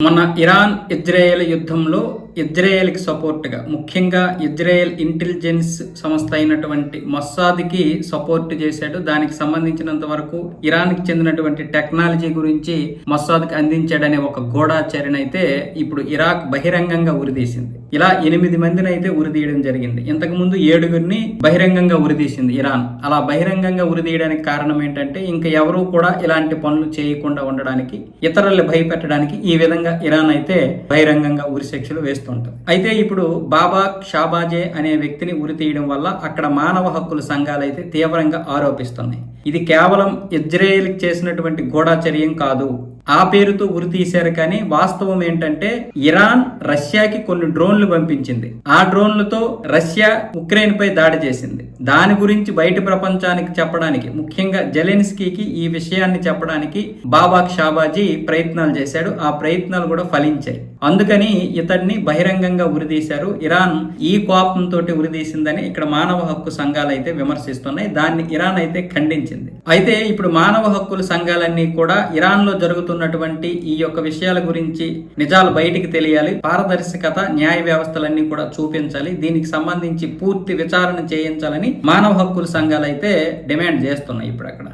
మొన్న Iran Israel యుద్ధంలో ఇజ్రాయెల్కి సపోర్ట్గా ముఖ్యంగా ఇజ్రాయెల్ ఇంటెలిజెన్స్ సంస్థ అయినటువంటి మొస్సాద్కి సపోర్ట్ చేశాడు. దానికి సంబంధించినంత వరకు ఇరాన్కి చెందినటువంటి టెక్నాలజీ గురించి మొస్సాద్కి అందించాడనే ఒక గూఢాచరణ అయితే ఇప్పుడు ఇరాక్ బహిరంగంగా ఉరిదీసింది ఇలా ఎనిమిది మందిని అయితే ఉరిదీయడం జరిగింది. ఇంతకు ముందు ఏడుగురిని బహిరంగంగా ఉరిదీసింది ఇరాన్. అలా బహిరంగంగా ఉరిదీయడానికి కారణం ఏంటంటే ఇంకా ఎవరూ కూడా ఇలాంటి పనులు చేయకుండా ఉండడానికి ఇతరులు భయపెట్టడానికి ఈ విధంగా ఇరాన్ అయితే బహిరంగంగా ఉరి శిక్షలు ఉంటుంది అయితే ఇప్పుడు బాబా షాబాజే అనే వ్యక్తిని ఉరి తీయడం వల్ల అక్కడ మానవ హక్కుల సంఘాలు అయితే తీవ్రంగా ఆరోపిస్తున్నాయి. ఇది కేవలం ఇజ్రాయెల్ చేసినటువంటి గూఢాచర్యం కాదు. ఆ పేరుతో ఉరి తీశారు కానీ వాస్తవం ఏంటంటే ఇరాన్ రష్యాకి కొన్ని డ్రోన్లు పంపించింది. ఆ డ్రోన్లతో రష్యా ఉక్రెయిన్ పై దాడి చేసింది. దాని గురించి బయట ప్రపంచానికి చెప్పడానికి ముఖ్యంగా జెలెన్స్కీకి ఈ విషయాన్ని చెప్పడానికి బాబాక్ షాబాజీ ప్రయత్నాలు చేశాడు. ఆ ప్రయత్నాలు కూడా ఫలించాయి. అందుకని ఇతడిని బహిరంగంగా ఉరిదీశారు ఇరాన్ ఈ కోపంతో ఉరిదీసిందని ఇక్కడ మానవ హక్కు సంఘాలు అయితే విమర్శిస్తున్నాయి. దాన్ని ఇరాన్ అయితే ఖండించింది. అయితే ఇప్పుడు మానవ హక్కుల సంఘాలన్నీ కూడా ఇరాన్లో జరుగుతున్నటువంటి ఈ యొక్క విషయాల గురించి నిజాలు బయటికి తెలియాలి. పారదర్శకత న్యాయ వ్యవస్థలన్నీ కూడా చూపించాలి. దీనికి సంబంధించి పూర్తి విచారణ చేయించాలని మానవ హక్కుల సంఘాలు అయితే డిమాండ్ చేస్తున్నాయి ఇప్పుడు అక్కడ